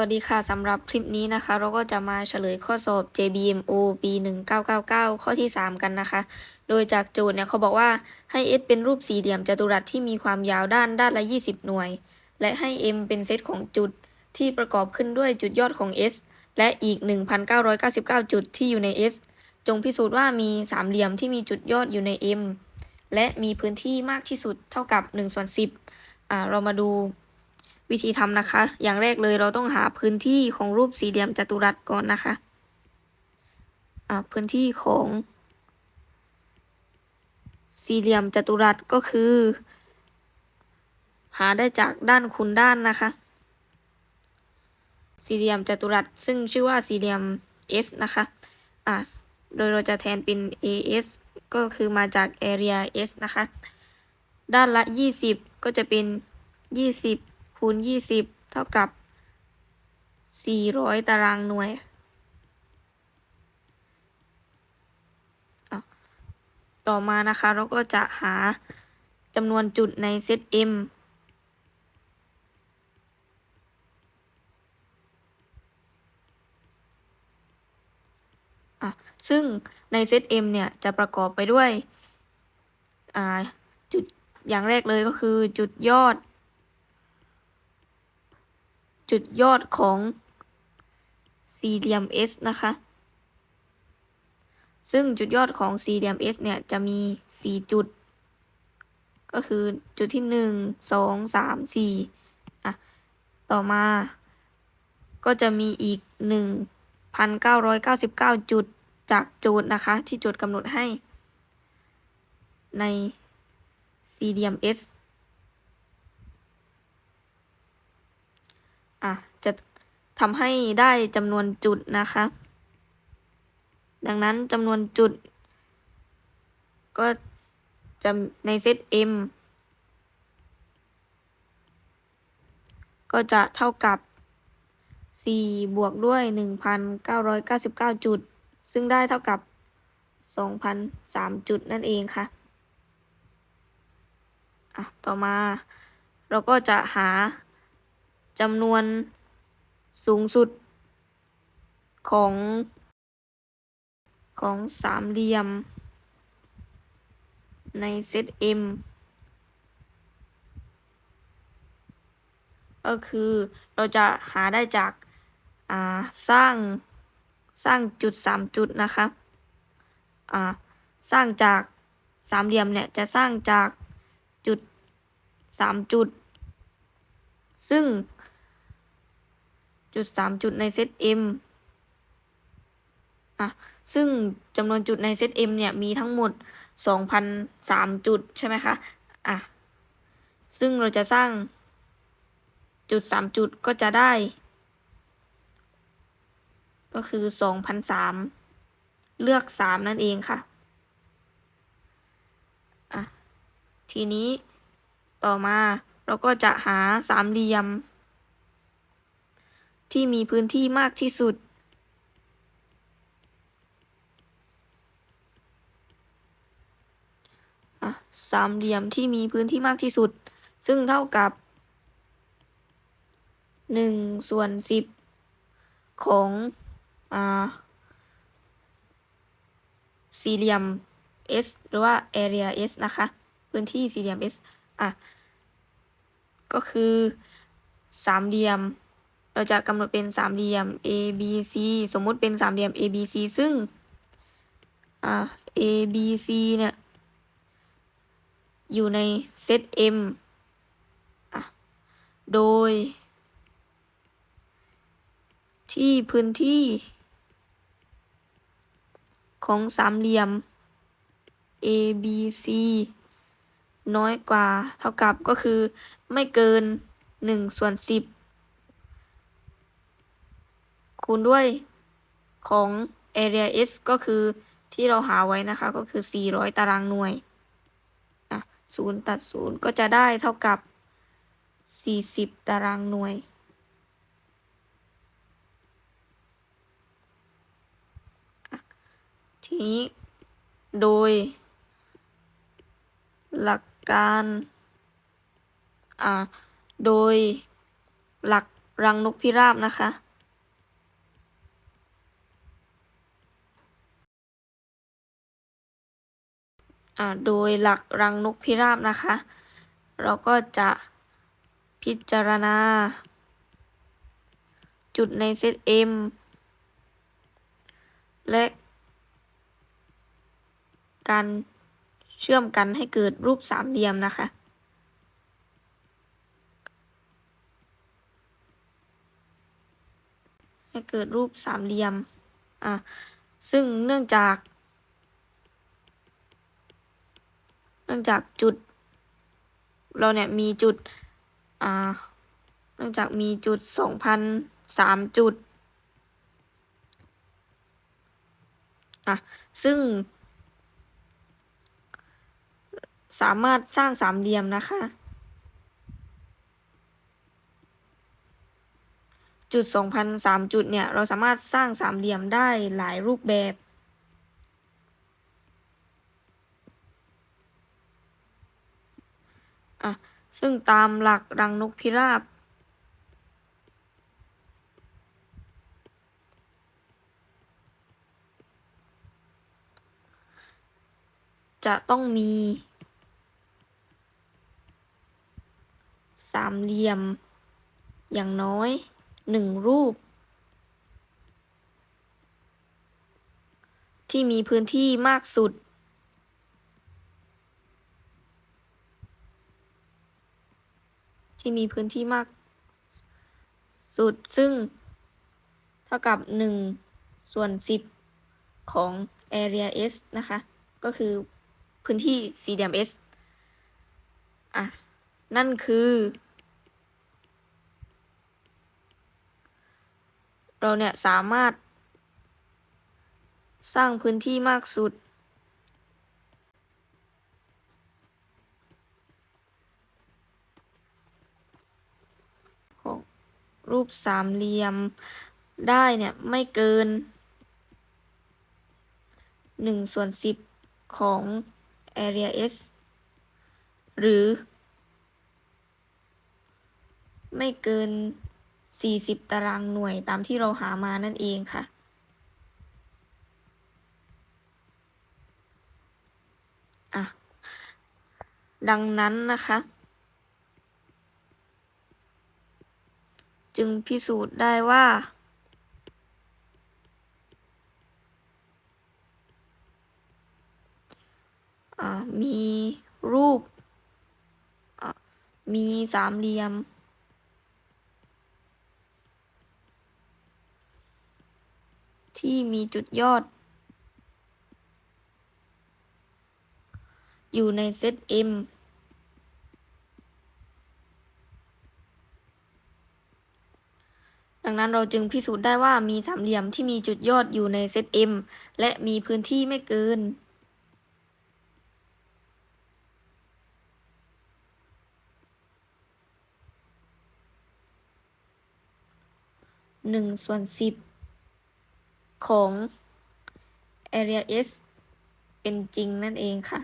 วัสดีค่ะสำหรับคลิปนี้นะคะ เราก็จะมาเฉลยข้อสอบ JBMO ปี 1999 ข้อที่ 3 กันนะคะ โดยจากโจทย์เนี่ยเขาบอกว่าให้ S เป็นรูปสี่เหลี่ยมจัตุรัสที่มีความยาวด้านด้านละ 20 หน่วย และให้ M เป็นเซตของจุดที่ประกอบขึ้นด้วยจุดยอดของ S และอีก 1,999 จุดที่อยู่ใน S จงพิสูจน์ว่ามีสามเหลี่ยมที่มีจุดยอดอยู่ใน M และมีพื้นที่มากที่สุดเท่ากับ1ส่วน10อ่าเรามาดู วิธีทำนะคะ อย่างแรกเลยเราต้องหาพื้นที่ของรูปสี่เหลี่ยมจัตุรัสก่อนนะคะอ่าพื้นที่ของสี่เหลี่ยมจัตุรัสก็คือ หาได้จากด้านคูณด้านนะคะ สี่เหลี่ยมจัตุรัสซึ่งชื่อว่าสี่เหลี่ยม S นะคะอ่าโดยเราจะแทนเป็น AS ก็คือมาจาก area S นะคะ ด้านละ 20 ก็จะเป็น 20 คูณ 20 เท่ากับ 400 ตารางหน่วย ต่อมานะคะเราก็จะหาจำนวนจุดในเซต M อะซึ่งในเซต M เนี่ย จะประกอบไปด้วยจุดอย่างแรกเลยก็คือจุดยอด จุดยอดของสี่เหลี่ยม S นะคะ ซึ่งจุดยอดของสี่เหลี่ยม S เนี่ย จะมีสี่จุด ก็คือจุดที่หนึ่งสองสามสี่อะต่อมา ก็จะมีอีกหนึ่งพันเก้าร้อยเก้าสิบเก้าจุดจากโจทย์นะคะ ที่โจทย์กำหนดให้ในสี่เหลี่ยม S อะ จะทำให้ได้จำนวนจุดนะคะ ดังนั้นจำนวนจุด ก็จะในเซต M ก็จะเท่ากับ 4 บวกด้วย 1,999 จุด ซึ่งได้เท่ากับ 2,003 จุดนั่นเองค่ะ อะ ต่อมาเราก็จะหาจำนวน สูงสุดของของสามเหลี่ยม ในเซต M ก็คือเราจะหาได้จากอ่าสร้างสร้างจุดสามจุดนะคะอ่าสร้างจากสามเหลี่ยมเนี่ยจะสร้างจากจุดสามจุด ซึ่ง จุดสามจุดในเซต M อะ ซึ่งจำนวนจุดในเซต M เนี่ย มีทั้งหมดสองพันสามจุดใช่ไหมคะ อะ ซึ่งเราจะสร้างจุดสามจุดก็จะได้ ก็คือสองพันสามเลือกสามนั่นเองค่ะ อะ ทีนี้ต่อมาเราก็จะหาสามเหลี่ยม ที่มีพื้นที่มากที่สุด สามเหลี่ยมที่มีพื้นที่มากที่สุด ซึ่งเท่ากับหนึ่งส่วนสิบของอสี่เหลี่ยม S หรือว่า area S นะคะ พื้นที่สี่เหลี่ยม S อะ ก็คือสามเหลี่ยม เราจะกำหนดเป็นสามเหลี่ยม A B C สมมุติเป็นสามเหลี่ยม A B C ซึ่ง อ่า A B C เนี่ย อยู่ในเซต M อะ โดย ที่พื้นที่ของสามเหลี่ยม A B C น้อยกว่าเท่ากับก็คือไม่เกินหนึ่งส่วนสิบ คูณด้วยของ area S ก็คือที่เราหาไว้นะคะ ก็คือ 400 ตารางหน่วยอะศูนย์ตัดศูนย์ก็จะได้เท่ากับ 40 ตารางหน่วย ทีนี้โดย หลักการอ่าโดยหลักรังนกพิราบนะคะ โดยหลักรังนกพิราบนะคะ เราก็จะพิจารณา จุดในเซต M และการเชื่อมกันให้เกิดรูปสามเหลี่ยมนะคะ ให้เกิดรูปสามเหลี่ยม อะ ซึ่งเนื่องจาก เนื่องจากจุด เราเนี่ยมีจุดอ่าเนื่องจากมีจุดสองพันสามจุดอะซึ่ง สามารถสร้างสามเหลี่ยมนะคะ จุดสองพันสามจุดเนี่ย เราสามารถสร้างสามเหลี่ยมได้หลายรูปแบบ อะ ซึ่งตามหลักรังนกพิราบ จะต้องมี สามเหลี่ยม อย่างน้อยหนึ่งรูป ที่มีพื้นที่มากสุด ที่มีพื้นที่มาก สุดซึ่ง เท่ากับหนึ่งส่วนสิบของ area S นะคะ ก็คือพื้นที่สี่เหลี่ยม S อะ นั่นคือ เราเนี่ย สามารถ สร้างพื้นที่มากสุด ของ รูปสามเหลี่ยมได้เนี่ยไม่เกินหนึ่งส่วนสิบของ area S หรือ ไม่เกิน 40 ตารางหน่วยตามที่เราหามานั่นเองค่ะ อะ ดังนั้นนะคะ จึงพิสูจน์ได้ว่าอมีรูป มีสามเหลี่ยม ที่มีจุดยอด อยู่ในเซต M ดังนั้นเราจึงพิสูจน์ได้ว่ามีสามเหลี่ยมที่มีจุดยอดอยู่ในเซต M และมีพื้นที่ไม่เกิน หนึ่งส่วนสิบของ area S เป็นจริงนั่นเองค่ะ